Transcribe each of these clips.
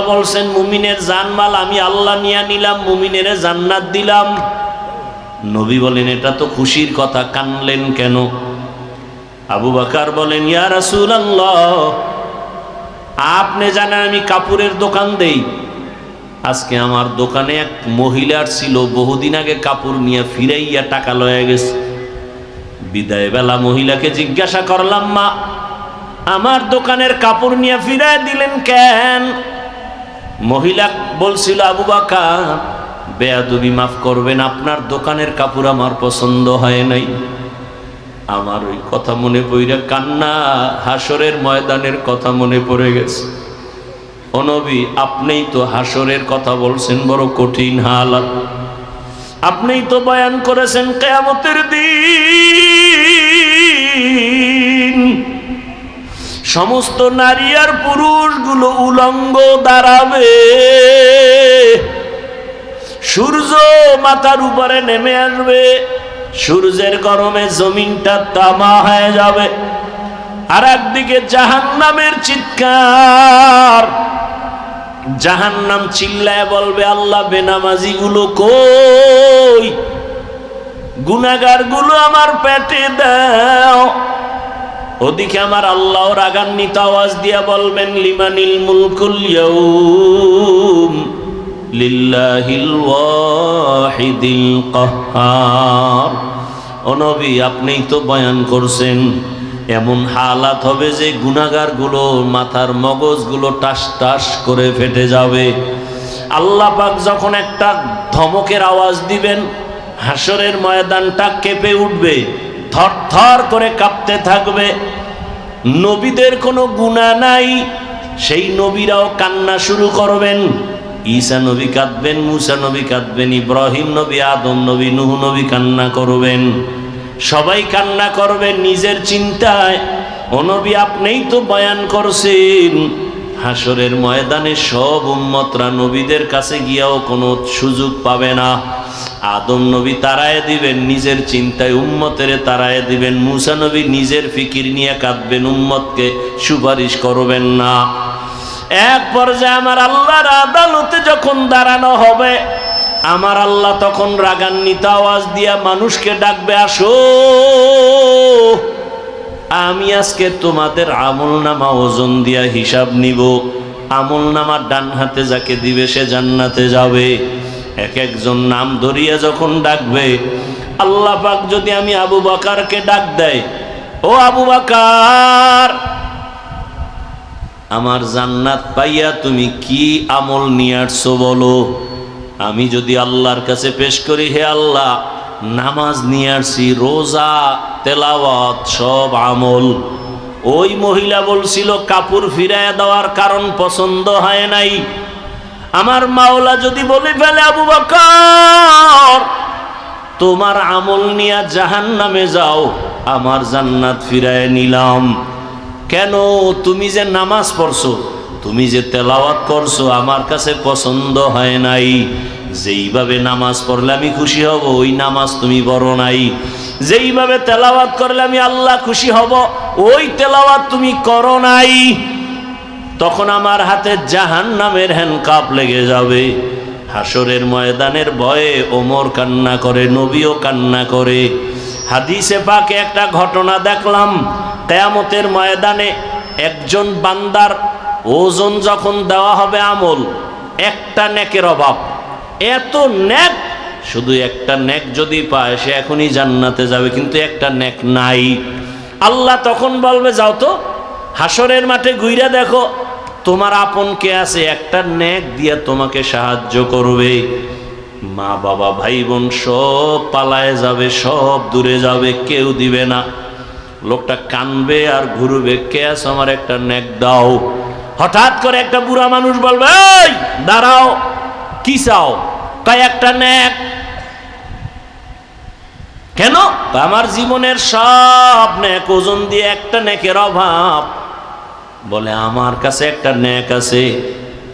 বলছেন, মুমিনের জানমাল আমি আল্লাহ নিয়ে নিলাম, মুমিনের জান্নাত দিলাম। নবী বলেন, এটা তো খুশির কথা, কানলেন কেন? আবু বাকার বলেন, ইয়া রাসূল আপনি জানেন আমি কাপড়ের দোকান দেই। আজকে আমার দোকানে এক মহিলার ছিল, বহুদিন আগে কাপড় নিয়ে ফিরাইয়া টাকা লয়ে গেছে। বিদায় বেলা মহিলাকে জিজ্ঞাসা করলাম, মা, আমার দোকানের কাপড় নিয়ে ফিরাই দিলেন কেন? মহিলা বলছিল, আবু বাকার, বেয়াদবি মাফ করবেন, আপনার দোকানের কাপড় আমার পছন্দ হয় নাই। আমার ওই কথা মনে পড়ে কান্না, হাসরের ময়দানের কথা মনে পড়ে গেছে। অনবী আপনিই তো হাসরের কথা বলছেন, বড় কঠিন হালাত। আপনিই তো বয়ান করেছেন, কেয়ামতের দিন সমস্ত নারী আর পুরুষগুলো উলঙ্গ দাঁড়াবে। সূর্য মাথার উপরে নেমে আসবে। সূর্যের গরমে জমিনটা তামা হয়ে যাবে। আর একদিকে জাহান নামের চিৎকার। জাহান নাম চিল্লায় বলবে, আল্লাহ বেনামাজি গুলো কই? গুনাগারগুলো আমার পেটে দাও। ওদিকে আমার আল্লাহ রাগান্বিত আওয়াজ দিয়া বলবেন, লিমানিল মুলকুল ইয়াউম লিল্লাহিল ওয়াহিদিল কাহ্হার ও নবী, আপনিই তো বয়ান করছেন, এমন হালাত হবে যে গুনাগারগুলো মাথার মগজগুলো টাস টাস করে ফেটে যাবে। আল্লাহ পাক যখন একটা ধমকের আওয়াজ দিবেন হাসরের ময়দানটা কেঁপে উঠবে। থর থর করে কাঁপতে থাকবে। নবীদের কোনো গুণা নাই। সেই নবীরাও কান্না শুরু করবেন। ঈসা নবী কাঁদবেন, মুসা নবী কাঁদবেন, ইব্রাহিম নবী, আদম নবী, নুহ নবী কান্না করবেন। সবাই কান্না করবেন নিজের চিন্তায়। ও নবী, আপনিই তো বয়ান করছেন হাসরের ময়দানে সব উম্মতরা নবীদের কাছে গিয়াও কোনো সুযোগ পাবে না। আদম নবী তারায় দিবেন, নিজের চিন্তায় উম্মতের তারায় দিবেন, মুসা নবী নিজের ফিকির নিয়ে কাঁদবেন, উম্মতকে সুপারিশ করবেন না। এক পর্যায়ে আমার আল্লাহর আদালতে যখন দাঁড়ানো হবে, আমার আল্লাহ তখন রাগান্বিত আওয়াজ দিয়া মানুষকে ডাকবে, আসো, আমি আজকে তোমাদের আমল নামা ওজন দিয়া হিসাব নিব। আমল নামা ডান হাতে যাকে দিবে, সে জান্নাতে যাবে। এক একজন নাম ধরিয়া যখন ডাকবে, আল্লাহ পাক যদি আমি আবু বাকারকে ডাক দেয়, ও আবু বাকার, আমার জান্নাত পাইয়া তুমি কি আমল নিয়ে আসছো বলো? আমি যদি আল্লাহর কাছে পেশ করি, হে আল্লাহ, নামাজ নিয়ে আসছি, রোজা, তেলাওয়াত, সব আমল। ওই মহিলা বলছিল, কাপড় ফিরাইয়া দেওয়ার কারণ পছন্দ হয় নাই। আমার মাওলা যদি বলে ফেলে, আবু বকর, তোমার আমল নিয়ে জাহান নামে যাও, আমার জান্নাত ফিরায় নিলাম। কেন? তুমি যে নামাজ পড়ছো, তুমি যে তেলাওয়াত করছ, আমার কাছে পছন্দ হয় নাই। যেইভাবে নামাজ পড়লে আমি খুশি হব, ওই নামাজ তুমি পড়ো নাই। যেইভাবে তেলাওয়াত করলে আমি আল্লাহ খুশি হব, ওই তেলাওয়াত তুমি করো নাই। তখন আমার হাতে জাহান নামের হ্যান্ডকাপ লেগে যাবে। হাসরের ময়দানের ভয়ে ওমর কান্না করে, নবীও কান্না করে। হাদিসে পাকে একটা ঘটনা দেখলাম, কেয়ামতের ময়দানে একজন বান্দার ওজন যখন দেওয়া হবে আমল, একটা নেকের অভাব। এত নেক, শুধু একটা নেক যদি পায়, সে এখনই জান্নাতে যাবে, কিন্তু একটা নেক নাই। আল্লাহ তখন বলবে, যাও তো হাসরের মাঠে ঘুইরা দেখো তোমার আপন কে আছে? একটা নেক দিয়ে তোমাকে সাহায্য করবে। মা, বাবা, ভাই, বোন সব পালায় যাবে, সব দূরে যাবে, কেউ দিবে না। লোকটা কানবে আর ঘুরবে, কে আছে আমার একটা নেক? দাও। হঠাৎ করে একটা বুড়া মানুষ বলবে দাঁড়াও, কি চাও? তাই একটা নেক। কেন? আমার জীবনের সব নেক, ওজন দিয়ে একটা নেকের অভাব। বলে, আমার কাছে একটা নেক আছে।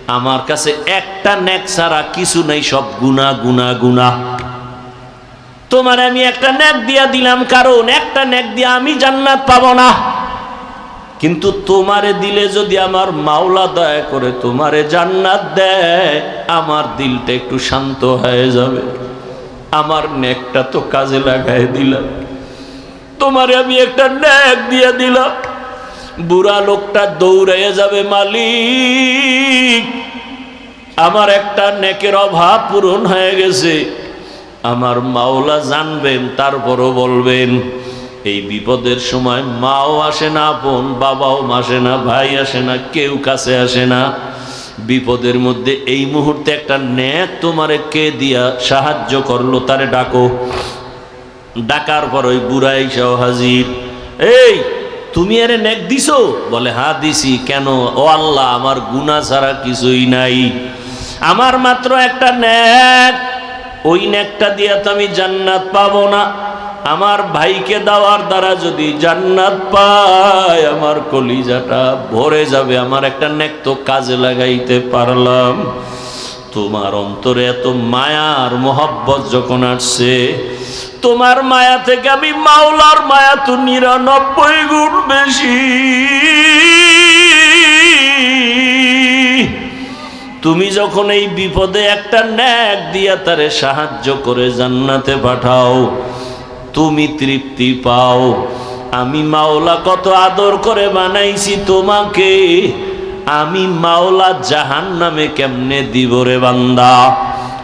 আমার কাছে একটা নেক ছাড়া কিছু নেই, সব গুনা গুনা গুনা তোমার আমি একটা নেক দিয়া দিলাম, কারণ একটা ন্যাক দিয়ে আমি জান্নাত পাবো না। কিন্তু তোমারে দিলে যদি আমার মাওলা দয়া করে তোমারে জান্নাত দেয়, আমার দিলটা একটু শান্ত হয়ে যাবে। আমার নেকটা তো কাজে লাগাই দিলাম। তোমারে আমি একটা নেক দিয়ে দিলাম। বুড়া লোকটা দৌড়াইয়া যাবে, মালিক, আমার একটা নেকের অভাব পূরণ হয়ে গেছে। আমার মাওলা জানবেন, তারপরও বলবেন, এই বিপদের সময় মাও আসে না, বোন বাবাও আসে না, ভাই আসে না, কেউ কাছে আসে না। বিপদের মধ্যে এই মুহূর্তে একটা ন্যাক তোমারে কে দিয়া সাহায্য করল, তারে ডাকো। ডাকার পর ওই বুড়াই সহ হাজির। এই তুমি আরে নেক দিছো? বলে হ্যাঁ দিছি। কেন? ও আল্লাহ, আমার গুণা ছাড়া কিছুই নাই। আমার মাত্র একটা নেক। ওই নেকটা দিয়া তো আমি জান্নাত পাবো না। আমার ভাইকে দেওয়ার দ্বারা যদি জান্নাত পায়, আমার কলিজাটা ভরে যাবে। আমার একটা নেক তো কাজে লাগাইতে পারলাম। তোমার অন্তরে এত মায়ার মোহব্বত যখন আসছে তোমার মায়া থেকে আমি মাওলার মায়া তো নিরানব্বই গুণ বেশি। তুমি যখন এই বিপদে একটা ন্যাক দিয়া তারে সাহায্য করে জান্নাতে পাঠাও, তুমি তৃপ্তি পাও। আমি মাওলা কত আদর করে বানাইছি তোমাকে, আমি মাওলা জাহান নামে কেমনে দিব রে বান্দা?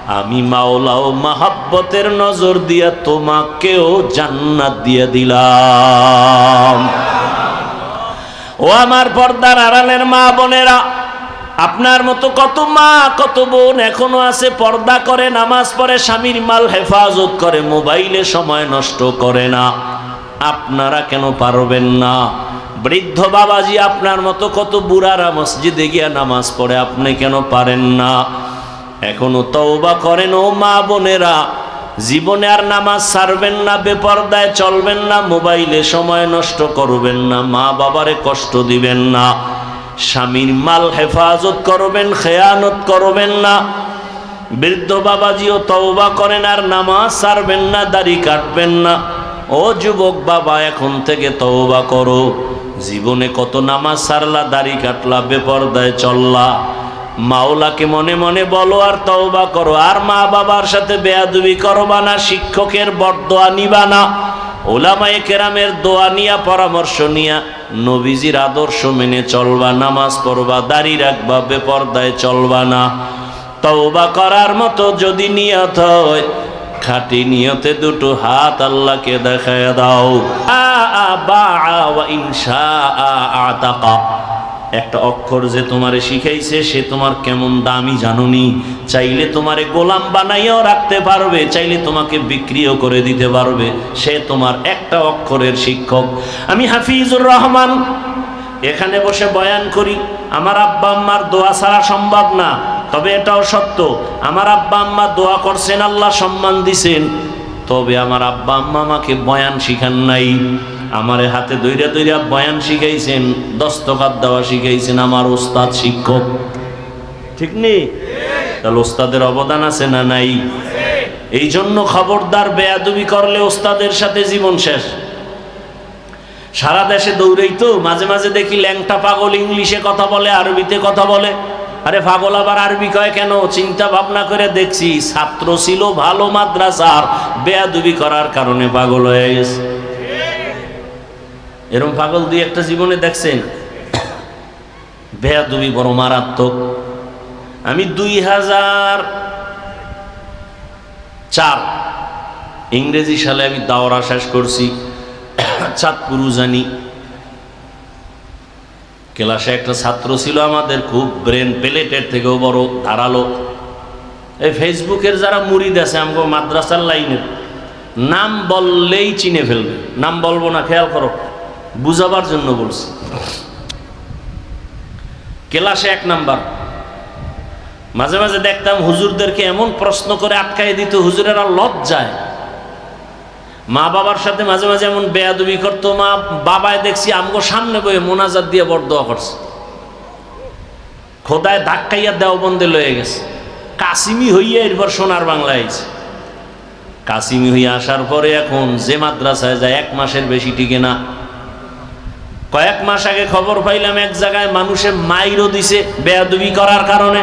আমি মাওলা ও মাহাব্বতের নজর দিয়া তোমাকেও জান্নাত দিয়ে দিলাম। ও আমার পর্দার আড়ালের মা বোনেরা, আপনার মতো কত মা, কত বোন এখনও আছে, পর্দা করে, নামাজ পড়ে, স্বামীর মাল হেফাজত করে, মোবাইলে সময় নষ্ট করে না। আপনারা কেন পারবেন না? বৃদ্ধ বাবাজি আপনার মতো কত বুড়ারা মসজিদে গিয়া নামাজ পড়ে, আপনি কেন পারেন না? এখনও তওবা করেন ও মা বোনেরা। জীবনে আর নামাজ ছাড়বেন না, বেপর্দায় চলবেন না, মোবাইলে সময় নষ্ট করবেন না, মা বাবারে কষ্ট দিবেন না, স্বামীর মাল হেফাজত করবেন, খেয়ানত করবেন না, বৃদ্ধ বাবাজিও তওবা করেন আর নামাজ ছাড়বেন না, দাড়ি কাটবেন না। ও যুবক বাবা, এখন থেকে তওবা করো। জীবনে কত নামাজ সারলা দাড়ি কাটলা, বেপর্দায় চললা। মাওলাকে মনে মনে বলো আর তওবা করো। আর মা বাবার সাথে বেয়াদুবি করবা না, শিক্ষকের বরদোয়া নিবা না, ওলামায়ে কেরামের দোয়া নিয়া, পরামর্শ নিয়া, নবীজির আদর্শ মেনে চলবা, নামাজ পড়বা, দাড়ি রাখবা, বেপর্দায় চলবা না। তওবা করার মতো যদি নিয়ত হয়, খাটি নিয়তে দুটো হাত আল্লাহকে দেখায় দাও। আ বা ইনশা আ আতাকা একটা অক্ষর যে তোমারে শিখাইছে, সে তোমার কেমন দামি জানুনি। চাইলে তোমারে গোলাম বানাইয়াও রাখতে পারবে, চাইলে তোমাকে বিক্রিও করে দিতে পারবে। সে তোমার একটা অক্ষরের শিক্ষক। আমি হাফিজুর রহমান, এখানে বসে বয়ান করি, আমার আব্বা আম্মার দোয়া ছাড়া সম্ভব না, তবে এটাও সত্য, আমার আব্বা আম্মা দোয়া করছেন, আল্লাহ সম্মান দিছেন। তবে আমার আব্বা আম্মা আমাকে বয়ান শিখান নাই। আমার হাতে দৈরা দৈরা বয়ান শিখাইছেন দস্তকাত দেওয়া শিখাইছেন আমার ওস্তাদ শিক্ষক। ঠিক নেই তাহলে ওস্তাদের অবদান আছে না নাই? এই জন্য খবরদার বেয়াদবি করলে ওস্তাদের সাথে জীবন শেষ। সারা দেশে দৌড়েই তো মাঝে মাঝে দেখি ল্যাংটা পাগল ইংলিশে কথা বলে, আরবিতে কথা বলে। আরে পাগল আবার আরবি কয় কেন? চিন্তা ভাবনা করে দেখছি, ছাত্র ছিল ভালো মাদ্রাসার, বেয়াদুবি করার কারণে পাগল হয়ে গেছে। এরকম পাগল দুই একটা জীবনে দেখছেন, বেয়াদুবি বড় মারাত্মক। আমি দুই হাজার চার ইংরেজি সালে আমি দাওরা শেষ করছি, চাঁদপুর জানি ক্লাসে একটা ছাত্র ছিল আমাদের, খুব ব্রেন প্লেটের থেকেও বড়, ধারালো। এই ফেসবুকের যারা মুড়িদ আছে আমাকে মাদ্রাসার লাইনের, নাম বললেই চিনে ফেলবে। নাম বলব না, খেয়াল করো। বুঝাবার জন্য বলছি। ক্লাসে এক নাম্বার। মাঝে মাঝে দেখতাম হুজুরদেরকে এমন প্রশ্ন করে আটকাই দিত, হুজুরেরা লজ্জায়। মা বাবার সাথে মাঝে মাঝে এমন বেয়াদবি করতো, মা বাবায় দেখছি আমগো সামনে বয়ে মোনাজাত দিয়ে বড় দোয়া করছে। খোদায় ধাক্কাইয়া দেওবন্দে লয়ে গেছে। কাসিমি হইয়া এরপর সোনার বাংলায় আইছে। কাসিমি হইয়া আসার পরে এখন যে মাদ্রাসায় যায়, এক মাসের বেশি টিকে না। কয়েক মাস আগে খবর পাইলাম এক জায়গায় মানুষে মাইরও দিছে, বেয়াদবি করার কারণে।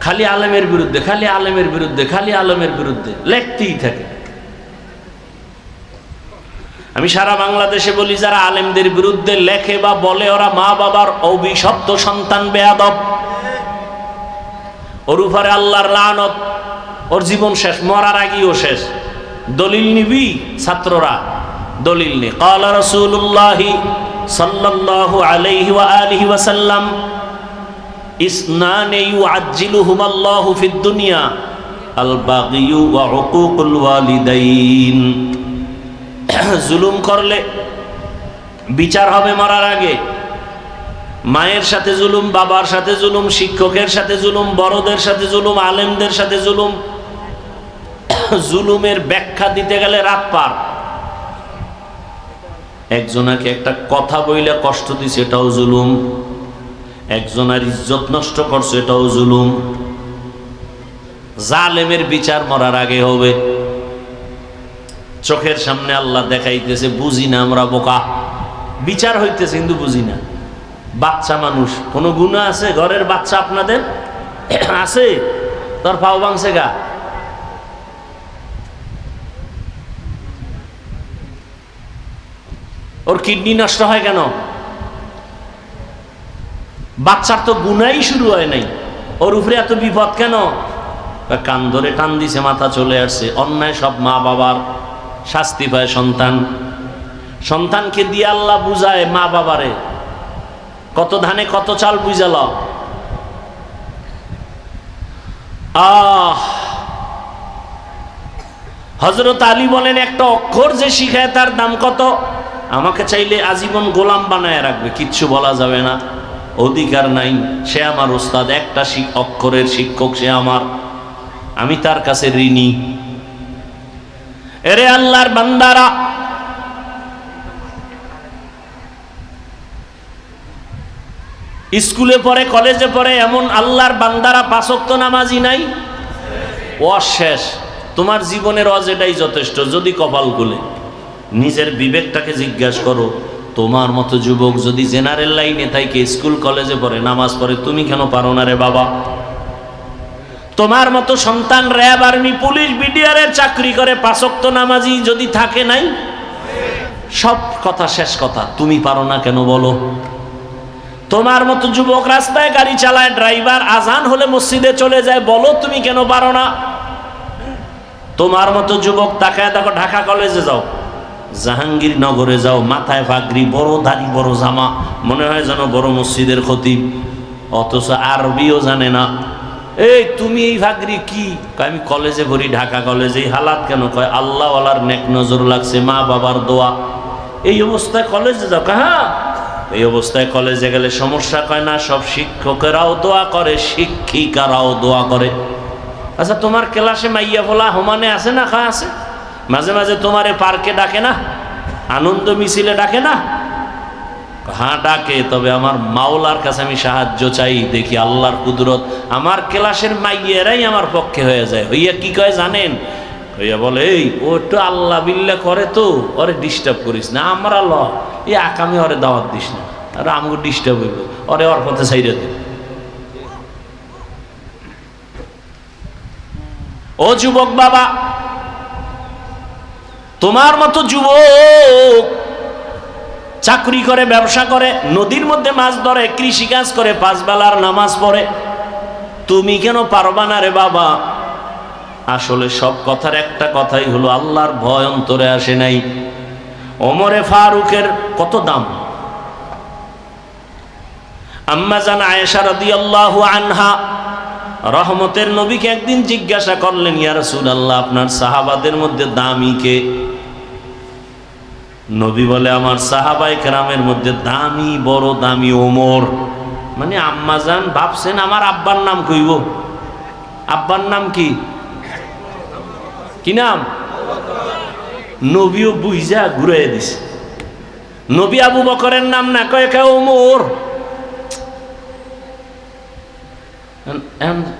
খালি আলেমের বিরুদ্ধে, খালি আলেমের বিরুদ্ধে, খালি আলেমের বিরুদ্ধে, লেখতেই থাকে। আমি সারা বাংলাদেশে বলি, যারা আলেমদের বিরুদ্ধে লেখে বা বলে, ওরা মা বাবার অভিশপ্ত সন্তান, বেয়াদব। ওর উপরে আল্লাহর লানত, ওর জীবন শেষ, মরার আগেও শেষ। দলিল নিবি ছাত্ররা। দলিল নে কালা রসুল্লাহ ওয়ালিদাইন। জুলুম করলে বিচার হবে মরার আগে। মায়ের সাথে জুলুম, বাবার সাথে জুলুম, শিক্ষকের সাথে জুলুম, বড়দের সাথে জুলুম, আলেমদের সাথে জুলুম। জুলুমের ব্যাখ্যা দিতে গেলে রাত পার। একজনাকে একটা কথা বইলে কষ্ট দিছে, এটাও জুলুম। একজনের ইজ্জত নষ্ট করছে, এটাও জুলুম। জালেমের বিচার মরার আগে হবে। চোখের সামনে আল্লাহ দেখাইতেছে, বুঝি না আমরা বোকা। বিচার হইতেছে, কিন্তু বুঝি না। বাচ্চা মানুষ, কোনো গুণা আছে? ঘরের বাচ্চা আপনাদের? আছে? তোর পাও ভাঙছে গা? ওর কিডনি নষ্ট হয় কেন? বাচ্চার তো গুনাই শুরু হয় নাই। ওর উপরে এত বিপদ কেন? কান ধরে টান দিছে, মাথা চলে আসছে। অন্যায় সব মা বাবার শাস্তি পায় সন্তান। সন্তানকে দিয়ে আল্লাহ বুঝায় মা বাবারে কত ধানে কত চাল বুঝাল আহ! হজরত আলী বলেন, একটা অক্ষর যে শিখায় তার দাম কত? আমাকে চাইলে আজীবন গোলাম বানায় রাখবে, কিচ্ছু বলা যাবে না। অধিকার নাই, সে আমার ওস্তাদ, একটা অক্ষরের শিক্ষক সে আমার। আমি তার কাছে ঋণী। এরে আল্লাহর বান্দারা! স্কুলে পড়ে, কলেজে পড়ে এমন আল্লাহর বান্দারা পাশক্ত নামাজি নাই? অশেষ তোমার জীবনের অজ এটাই যথেষ্ট, যদি কপাল খুলে। নিজের বিবেকটাকে জিজ্ঞাসা করো, তোমার মতো যুবক যদি জেনারেল লাইনে থাকে, স্কুল, কলেজে পড়ে, নামাজ পড়ে, তুমি কেন পারো না রে বাবা? তোমার মতো সন্তান র্যাব আর্মি, পুলিশ বিডিআরের চাকরি করে পাশক্ত নামাজি যদি থাকে নাই? সব কথা শেষ কথা, তুমি পারো না কেন বলো? তোমার মতো যুবক রাস্তায় গাড়ি চালায়, ড্রাইভার আজান হলে মসজিদে চলে যায়, বলো তুমি কেন পারো না? তোমার মতো যুবক তাকায় দেখো, ঢাকা কলেজে যাও। জাহাঙ্গীরনগরে যাও, মাথায় পাগড়ি বড় দাড়ি, বড় জামা, মনে হয় যেন বড় মসজিদের ক্ষতি অথচ আরবিও জানে না। এই, তুমি এই ভাগরি কি? আমি কলেজে পড়ি, ঢাকা কলেজে। এই হালাত কেন? কয়, আল্লাহওয়ালার নেক নজর লাগছে, মা বাবার দোয়া। এই অবস্থায় কলেজে যাও। হ্যাঁ। এই অবস্থায় কলেজে গেলে সমস্যা কয় না? সব শিক্ষকেরাও দোয়া করে, শিক্ষিকারাও দোয়া করে। আচ্ছা তোমার ক্লাসে মাইয়া ফোলা হোমানে আছে না খা আছে? মাঝে মাঝে তোমারে পার্কে ডাকে না? আনন্দ মিছিলে ডাকে না? হ্যাঁ ডাকে, তবে আমার মাওলার কাছে আমি সাহায্য চাই, দেখি আল্লাহর কুদরত আমার ক্লাসের মাইয়েরাই আমার পক্ষে হয়ে যায়। হইয়া কি কয় জানেন? হইয়া বলে, এই, ও একটু আল্লাহ বিল্লা করে তো, ওরে ডিস্টার্ব করিস না, আমরা ল, এই আকামে ওরে দাওয়াত দিস না, আর আমাকে ডিস্টার্ব হইব, ওরে ওর পথে সাইডে দে। ও যুবক বাবা তোমার মতো যুবক চাকরি করে, ব্যবসা করে, নদীর মধ্যে মাছ ধরে কৃষি কাজ করে, পাঁচ বেলার নামাজ পড়ে, তুমি কেন পারবা না রে বাবা? আসলে সব কথার একটা কথাই হলো, আল্লাহর ভয় অন্তরে আসে নাই। ওমরে ফারুকের কত দাম? আম্মা জান আয়েশা রাদিয়াল্লাহু আনহা রহমতের নবীকে একদিন জিজ্ঞাসা করলেন, ইয়া রাসূলুল্লাহ, আপনার সাহাবাদের মধ্যে দামি কে? নবী বলে আমার সাহাবাই কেরামের মধ্যে দামি, বড়, দামি ওমর। মানে আম্মাজান ভাবছেন আমার আব্বার নাম কইব। আব্বার নাম কি? কি নাম? নবীও বুঝা ঘুরাই দিছে। নবী আবু বকরের নাম না, কয়ে কে ওমর।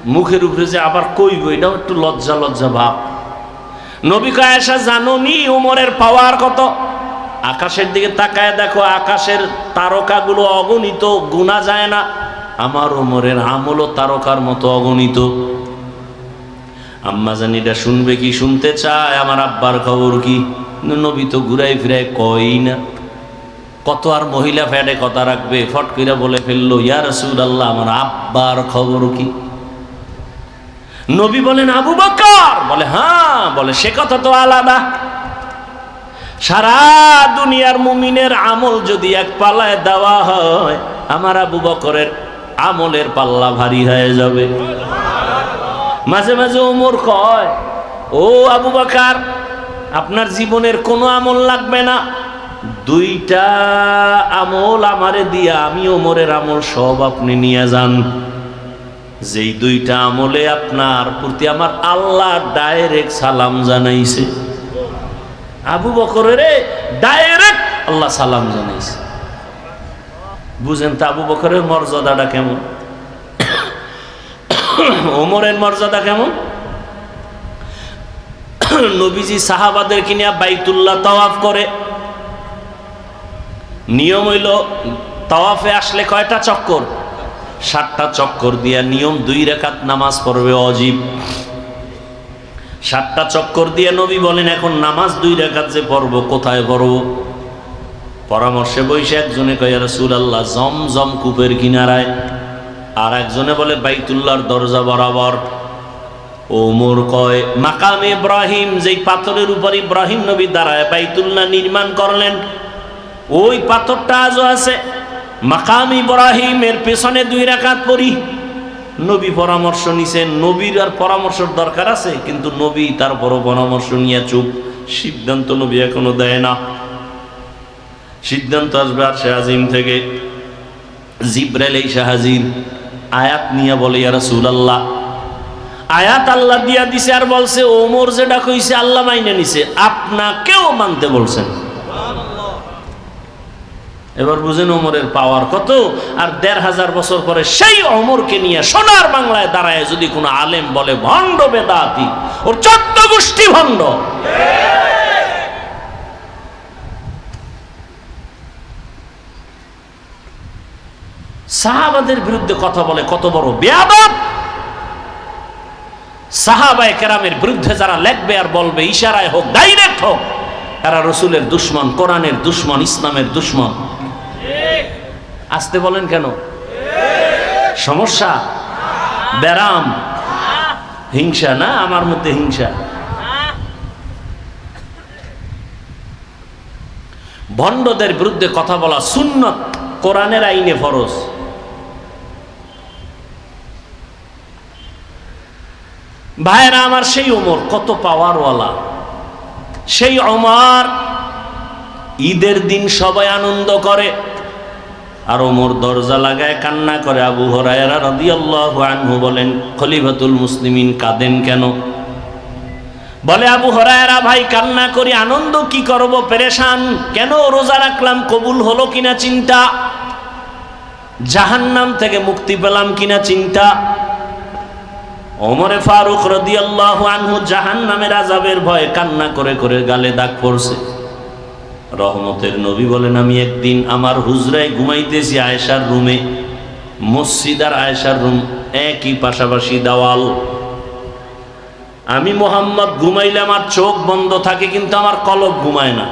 মুখের উপরে যে আবার কইব, এটাও একটু লজ্জা লজ্জা ভাব। নবী কয়েশা জানো নি উমরের পাওয়ার কত? আকাশের দিকে তাকায় দেখো, আকাশের তারকাগুলো অগণিত, গুণা যায় না। আমার ওমরের আমলও তারকার মতো অগণিত। আম্মা জানিটা শুনবে কি, শুনতে চায়? আমার আব্বার খবর কি? নবী তো ঘুরাই ফিরাই কই না। কত আর মহিলা ফ্যাটে কথা রাখবে? ফট কইরা বলে ফেলল, ইয়া রসুল আল্লাহ আমার আব্বার খবর কি? নবী বলেন, আবু বকর? বলে হ্যাঁ বলে, সে কথা তো আলাদা। সারা দুনিয়ার মুমিনের আমল যদি এক পাল্লায় দেওয়া হয়, আমার আবু বকরের আমলের পাল্লা ভারী হয়ে যাবে। মাঝে মাঝে ওমর কয়, ও আবু বাকার, আপনার জীবনের কোনো আমল লাগবে না। দুইটা আমল আমারে দিয়া আমি ওমরের আমল সব আপনি নিয়ে যান। যেই দুইটা আমলে আপনার প্রতি আমার আল্লাহ ডাইরেক্ট সালাম জানাইছে। আবু বকরের ডাইরেক্ট আল্লাহ সালাম জানাইছে। বুঝেন তো আবু বকরের মর্যাদাটা কেমন? ওমরের মর্যাদা কেমন? নবীজি সাহাবাদের কিনিয়া বাইতুল্লাহ তাওয়াফ করে। নিয়ম হইল, তাওয়াফে আসলে কয়টা চক্কর? সাতটা চক্কর দিয়া নিয়ম, দুই রেখাত নামাজ পড়বে অজীব। সাতটা চক্কর দিয়ে নবী বলেন, এখন নামাজ দুই রেখাত যে পড়ব, কোথায় পড়ব? পরামর্শে বৈশে একজনে কয় রসুল আল্লাহ জম জম কূপের কিনারায়। আর একজনে বলে, বাইতুল্লাহর দরজা বরাবর। ও ওমর কয়, মাকাম ইব্রাহিম, যেই পাথরের উপর ইব্রাহিম নবী দাঁড়ায়, বাইতুল্লাহ নির্মাণ করলেন, ওই পাথরটা আজও আছে। মাকাম ইব্রাহিমের পেছনে দুই রাকাত পড়ি। নবী পরামর্শ নিছেন নবীর আর পরামর্শের দরকার আছে, কিন্তু নবী তার তারপরও পরামর্শ নিয়ে চুপ। সিদ্ধান্ত নবী এখনও দেয় না। সিদ্ধান্ত আসবে আর সে আজিম থেকে। জিব্রাইল এই হাজির আয়াত নিয়ে বলে, ইয়া রাসূলুল্লাহ। আয়াত আল্লাহ দিয়া দিছে আর বলছে, ওমর যেটা কইছে আল্লাহ মাইনে নিছে। আপনাকেও মানতে বলছেন। এবার বুঝেন ওমরের পাওয়ার কত? আর দেড় হাজার বছর পরে সেই অমরকে নিয়ে সোনার বাংলায় দাঁড়ায় যদি কোনো আলেম বলে, ভণ্ড বেদাতি, ওর চোদ্দ গোষ্ঠী ভণ্ড। সাহাবাদের বিরুদ্ধে কথা বলে কত বড় বেয়াদব। সাহাবায় কেরামের বিরুদ্ধে যারা লেখবে আর বলবে, ইশারায় হোক, ডাইরেক্ট হোক, তারা রসুলের দুশ্মন, কোরআনের দুশ্মন, ইসলামের দুশ্মন। আসতে বলেন কেন? সমস্যা? ব্যারাম। হিংসা না? আমার মধ্যে হিংসা। ভণ্ডদের বিরুদ্ধে কথা বলা সুন্নত কোরআনের আইনে ফরজ। ভাইরা আমার সেই ওমর কত পাওয়ারওয়ালা। সেই অমর ঈদের দিন সবাই আনন্দ করে। আর ওমর দরজা লাগায় কান্না করে আবু হরায়রা রাদিয়াল্লাহু আনহু বলেন, খলিফাতুল মুসলিমিন কাঁদেন কেন? বলে, আবু হরায়রা, ভাই, কান্না করি, আনন্দ কি করব? পেরেশান। কেন রোজা রাখলাম? কবুল হলো কিনা চিন্তা? জাহান্নাম থেকে মুক্তি পেলাম কিনা চিন্তা? ওমরে ফারুক রদিয়াল্লাহ আনহু জাহান নামের আজাবের ভয়ে কান্না করে করে গালে দাগ পড়ছে। রহমতের নবী বলেন, আমি একদিন আমার হুজরায় ঘুমাইতেছি আয়েশার রুমে। মসজিদ আর আয়েশার রুম একই পাশাপাশি দাওয়াল। আমি মোহাম্মদ ঘুমাইলে আমার চোখ বন্ধ থাকে, কিন্তু আমার কলব ঘুমায় না।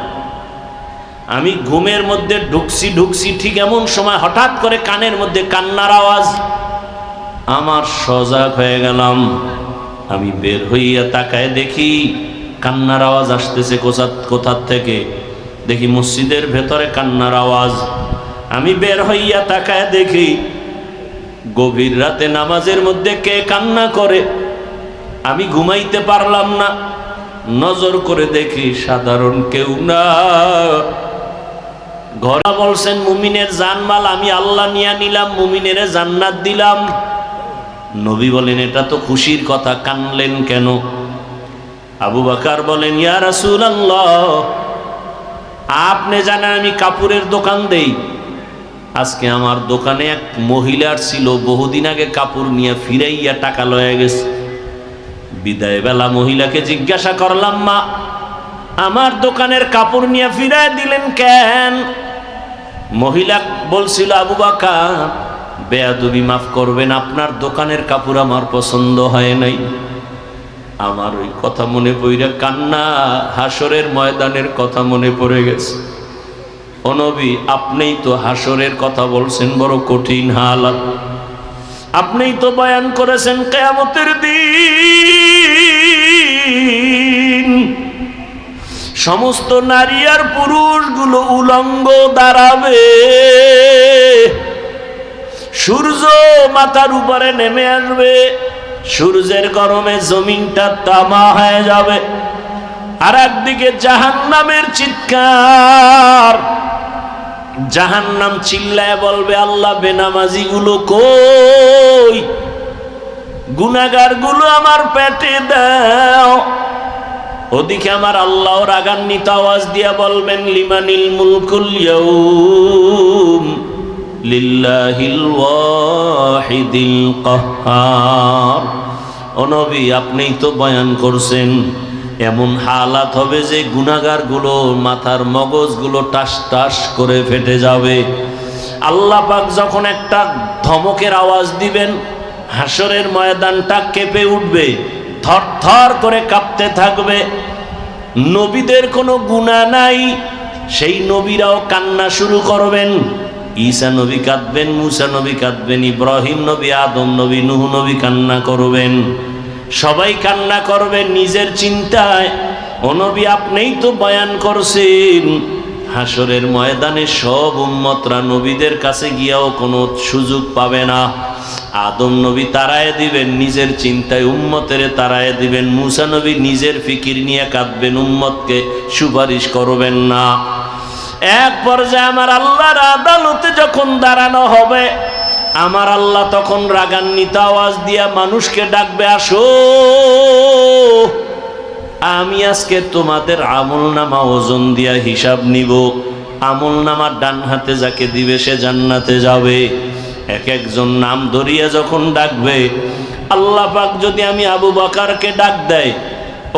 আমি ঘুমের মধ্যে ঢুকছি ঢুকছি ঠিক এমন সময় হঠাৎ করে কানের মধ্যে কান্নার আওয়াজ। আমার সজাগ হয়ে গেলাম। আমি বের হইয়া তাকায় দেখি কান্নার আওয়াজ আসতেছে কোথা, কোথার থেকে? দেখি মসজিদের ভেতরে কান্নার আওয়াজ। আমি বের হইয়া তাকায় দেখি, গভীর রাতে নামাজের মধ্যে কে কান্না করে? আমি ঘুমাইতে পারলাম না। নজর করে দেখি সাধারণ কেউ না। ঘরা বলছেন, মুমিনের জানমাল আমি আল্লাহ নিয়া নিলাম, মুমিনের জান্নাত দিলাম। নবী বলেন, এটা তো খুশির কথা, কানলেন কেন? আবু বাকার বলেন, ইয়া রাসূল আপনি জানেন আমি কাপড়ের দোকান দেই। আজকে আমার দোকানে এক মহিলার ছিল, বহুদিন আগে কাপড় নিয়ে ফিরাইয়া টাকা লয়ে গেছে। বিদায় বেলা মহিলাকে জিজ্ঞাসা করলাম, মা, আমার দোকানের কাপড় নিয়ে ফিরায় দিলেন কেন? মহিলা বলছিল, আবু বাকার, বেয়াদবি মাফ করবেন, আপনার দোকানের কাপড় আমার পছন্দ হয় নাই। আমার ওই কথা মনে পড়ে কান্না হাসরের ময়দানের কথা মনে পড়ে গেছে। অনবী আপনিই তো হাসরের কথা বলছেন, বড় কঠিন হালাত। আপনিই তো বয়ান করেছেন কেয়ামতের দিন। সমস্ত নারী আর পুরুষগুলো উলঙ্গ দাঁড়াবে। সূর্য মাথার উপরে নেমে আসবে। সূর্যের গরমে জমিনটা তামা হয়ে যাবে। আর একদিকে জাহান্নামের চিৎকার। জাহান্নাম চিল্লায় বলবে, আল্লাহ বেনামাজি গুলো কই? গুনাগারগুলো আমার পেটে দাও। ওদিকে আমার আল্লাহ রাগান্বিত আওয়াজ দিয়া বলবেন, লিমানিল মুলকুল ইয়াউম। লিল্লাহিল ওয়াহিদিল কাহ্হার ও নবী, আপনিই তো বয়ান করছেন, এমন হালাত হবে যে গুনাগারগুলো মাথার মগজগুলো টাস টাস করে ফেটে যাবে। আল্লাহ পাক যখন একটা ধমকের আওয়াজ দিবেন, হাসরের ময়দানটা কেঁপে উঠবে, থর থর করে কাঁপতে থাকবে। নবীদের কোনো গুণা নাই, সেই নবীরাও কান্না শুরু করবেন। ঈসা নবী কাঁদবেন, মুসা নবী কাঁদবেন, ইব্রাহিম নবী, আদম নবী, নুহ নবী কান্না করবেন। সবাই কান্না করবেন নিজের চিন্তায়। অনবী আপনিই তো বয়ান করছেন। হাসরের ময়দানে সব উম্মতরা নবীদের কাছে গিয়াও কোনো সুযোগ পাবে না। আদম নবী তারায় দিবেন, নিজের চিন্তায় উম্মতের তারায় দিবেন। মুসা নবী নিজের ফিকির নিয়ে কাঁদবেন, উম্মতকে সুপারিশ করবেন না। এক পর্যায়ে আমার আল্লাহর আদালতে যখন দাঁড়ানো হবে, আমার আল্লাহ তখন রাগান্বিত আওয়াজ দিয়া মানুষকে ডাকবে, আসো, আমি আজকে তোমাদের আমল নামা ওজন দিয়া হিসাব নিব। আমল নামার ডান হাতে যাকে দিবে, সে জান্নাতে যাবে। এক একজন নাম ধরিয়া যখন ডাকবে, আল্লাহ পাক যদি আমি আবু বাকারকে ডাক দেয়,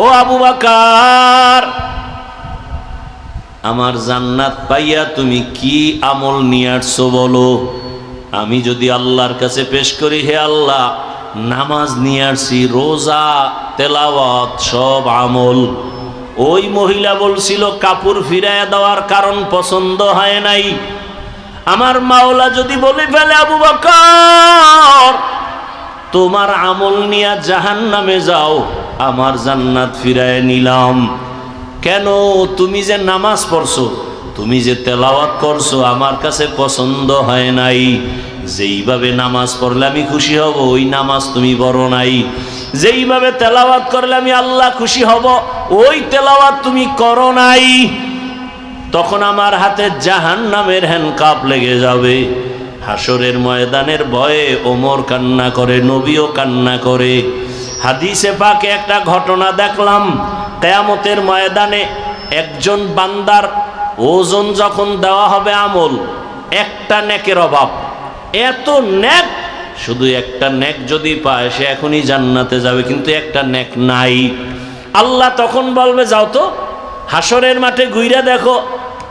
ও আবু বাকার আমার জান্নাত পাইয়া তুমি কি আমল নিয়ে আসছো বলো? আমি যদি আল্লাহর কাছে পেশ করি, হে আল্লাহ, নামাজ নিয়ে আসছি রোজা, তেলাওয়াত, সব আমল। ওই মহিলা বলছিল, কাপড় ফিরাইয়া দেওয়ার কারণ পছন্দ হয় নাই। আমার মাওলা যদি বলে ফেলে, আবু বকর, তোমার আমল নিয়া জাহান নামে যাও, আমার জান্নাত ফিরায় নিলাম। কেন তুমি যে নামাজ পড়ছো? তুমি যে তেলাওয়াত করছ আমার কাছে পছন্দ হয় নাই। যেইভাবে নামাজ পড়লে আমি খুশি হব, ওই নামাজ তুমি পড়ো নাই। যেইভাবে তেলাওয়াত করলে আমি আল্লাহ খুশি হব, ওই তেলাওয়াত তুমি করো নাই। তখন আমার হাতে জাহান নামের হ্যান্ডকাপ লেগে যাবে। হাসরের ময়দানের ভয়ে ওমর কান্না করে, নবীও কান্না করে। হাদিসে পাকে একটা ঘটনা দেখলাম। কেয়ামতের ময়দানে একজন বান্দার ওজন যখন দেওয়া হবে আমল, একটা নেকের অভাব। এত নেক, শুধু একটা নেক যদি পায়, সে এখনই জান্নাতে যাবে, কিন্তু একটা নেক নাই। আল্লাহ তখন বলবে, যাও তো হাসরের মাঠে ঘুইরা দেখো,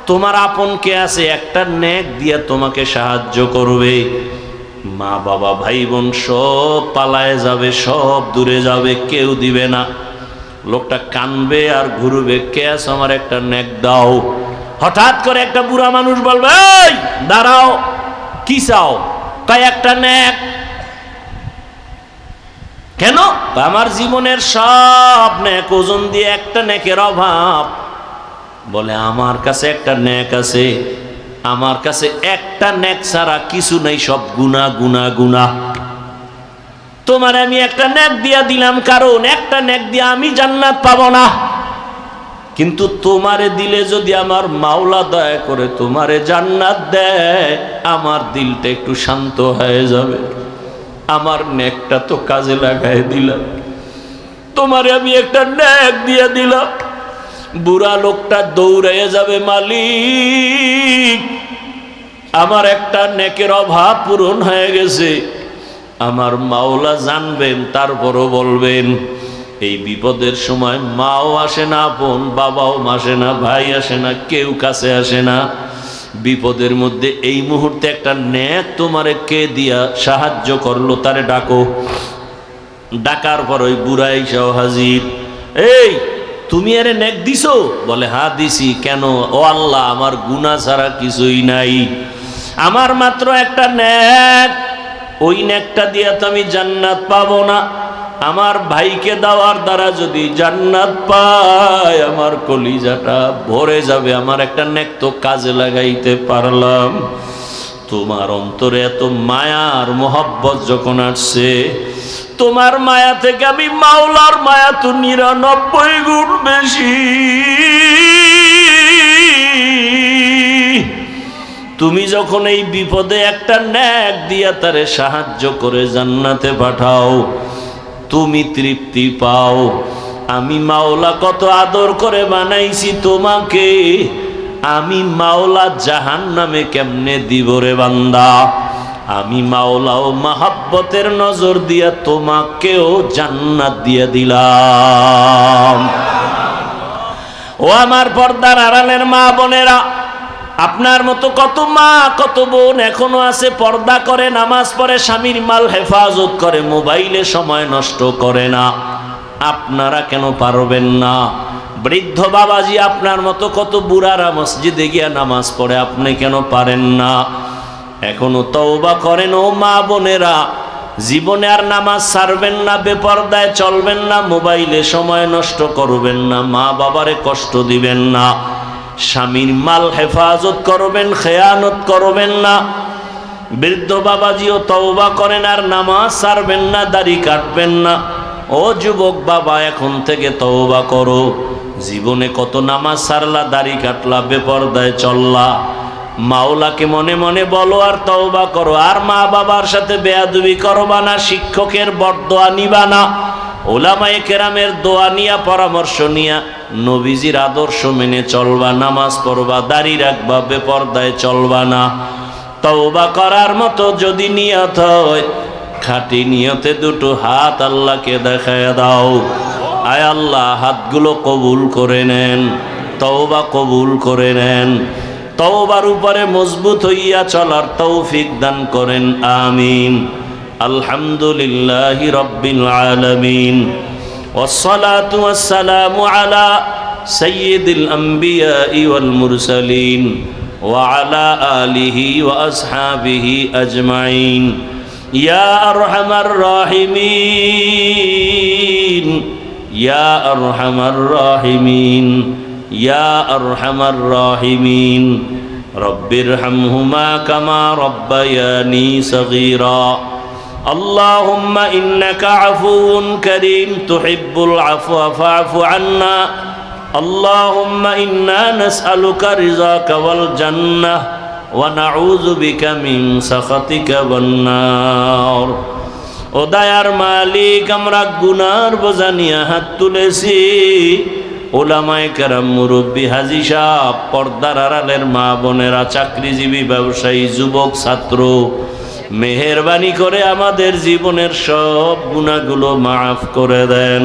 তোমার আপন কে আছে? একটা নেক দিয়ে তোমাকে সাহায্য করবে। মা বাবা ভাই বোন সব পালায় যাবে, সব দূরে যাবে, কেউ দিবে না। লোকটা কানবে আর ঘুরবে, কে আছে আমার একটা নেক দাও? হঠাৎ করে একটা বুড়া মানুষ বলবে দাঁড়াও, কি চাও? কয় একটা নেক। কেন? আমার জীবনের সব নেক, ওজন দিয়ে একটা নেকের অভাব। বলে, আমার কাছে একটা নেক আছে, আমার কাছে একটা নেক ছাড়া কিছু নেই, সব গুনা গুনা গুনা তোমার আমি একটা ন্যাক দিয়া দিলাম, কারণ একটা ন্যাক দিয়ে আমি জান্নাত পাবো না। কিন্তু তোমারে দিলে যদি আমার মাওলা দয়া করে তোমারে জান্নাত দেয়, আমার দিলটা একটু শান্ত হয়ে যাবে। আমার নেকটা তো কাজে লাগাই দিলাম। তোমারে আমি একটা ন্যাক দিয়ে দিলাম। বুড়া লোকটা দৌড়ে যাবে মালিক। আমার একটা নেকের অভাব পূরণ হয়ে গেছে। আমার মাওলা জানবেন, তারপরও বলবেন, এই বিপদের সময় মাও আসে না, বোন বাবাও আসে না, ভাই আসে না, কেউ কাছে আসে না। বিপদের মধ্যে এই মুহূর্তে একটা ন্যাক তোমারে কে দিয়া সাহায্য করল, তারে ডাকো। ডাকার পর ওই বুড়াই সহ হাজির, এই, তুমি আরে নেক দিছো? বলে, হা, দিছি, কেন? ও আল্লাহ, আমার গুণা ছাড়া কিছুই নাই। আমার মাত্র একটা নেক ওই নেকটা দিয়া তো আমি জান্নাত পাবো না। আমার ভাইকে দেওয়ার দ্বারা যদি জান্নাত পায়, আমার কলিজাটা ভরে যাবে। আমার একটা নেক তো কাজে লাগাইতে পারলাম। তোমার অন্তরে এত মায়ার মোহব্বত যখন আসছে, তোমার মায়া থেকে আমি মাওলার মায়া তো নিরানব্বই গুণ বেশি। তুমি যখন এই বিপদে একটা ন্যাক দিয়া তারে সাহায্য করে জান্নাতে পাঠাও, তুমি তৃপ্তি পাও। আমি মাওলা কত আদর করে বানাইছি তোমাকে, আমি মাওলা জাহান নামে কেমনে দিব রে বান্দা? আমি মাওলা ও মাহাব্বতের নজর দিয়া তোমাকেও জান্নাত দিয়ে দিলাম। ও আমার পর্দার আড়ালের মা বোনেরা আপনার মতো কত মা, কত বোন এখনও আছে, পর্দা করে, নামাজ পড়ে, স্বামীর মাল হেফাজত করে, মোবাইলে সময় নষ্ট করে না। আপনারা কেন পারবেন না? বৃদ্ধ বাবাজি আপনার মতো কত বুড়ারা মসজিদে গিয়া নামাজ পড়ে, আপনি কেন পারেন না? এখনও তওবা করেন, ও মা বোনেরা, জীবনে আর নামাজ ছাড়বেন না, বেপর্দায় চলবেন না, মোবাইলে সময় নষ্ট করবেন না, মা বাবারে কষ্ট দিবেন না। স্বামীর মাল হেফাজত করবেন, খেয়ানত করবেন না। বৃদ্ধ বাবাজিও তওবা করেন আর নামাজ ছাড়বেন না, দাড়ি কাটবেন না। ও যুবক বাবা, এখন থেকে তওবা করো। জীবনে কত নামাজ সারলা, দাড়ি কাটলা, বেপর্দায় চললা। মাওলাকে মনে মনে বলো আর তওবা করো। আর মা বাবার সাথে বেয়াদুবি করবা না, শিক্ষকের বরদোয়া নিবা না। ওলামায়ে কেরামের দোয়া নিয়া, পরামর্শ নিয়া, নবীজির আদর্শ মেনে চলবা, নামাজ পড়বা, দাড়ি রাখবা, বেপর্দায় চলবা না। তওবা করার মতো যদি নিয়ত হয়, খাঁটি নিয়তে দুটো হাত আল্লাহকে দেখায় দাও। আয় আল্লাহ, হাতগুলো কবুল করে নেন, তওবা কবুল করে নেন। তওবার উপরে মজবুত হইয়া চলার তৌফিক দান করেন, আমিন। আলহামদুলিল্লাহ রব্বিল আলামিন والصلاة والسلام على سيد الأنبياء والمرسلين وعلى آله وأصحابه أجمعين يا أرحم الراحمين يا أرحم الراحمين يا أرحم الراحمين رب ارحمهما كما ربياني صغيرا اللهم إنك عفو كريم تحب العفو فاعف عنا اللهم إنا نسألك رضاك والجنة ونعوذ بك من سخطك والنار ও দায়ার মালিক আমরা গুনার বোঝা নিয়ে হাত তুলেছি ওলামায় কেরাম মুরব্বী হাজি সাহ পর্দার আড়ালের মা বোনেরা চাকরিজীবী ব্যবসায়ী যুবক ছাত্র মেহেরবানি করে আমাদের জীবনের সব গুণাগুলো মাফ করে দেন।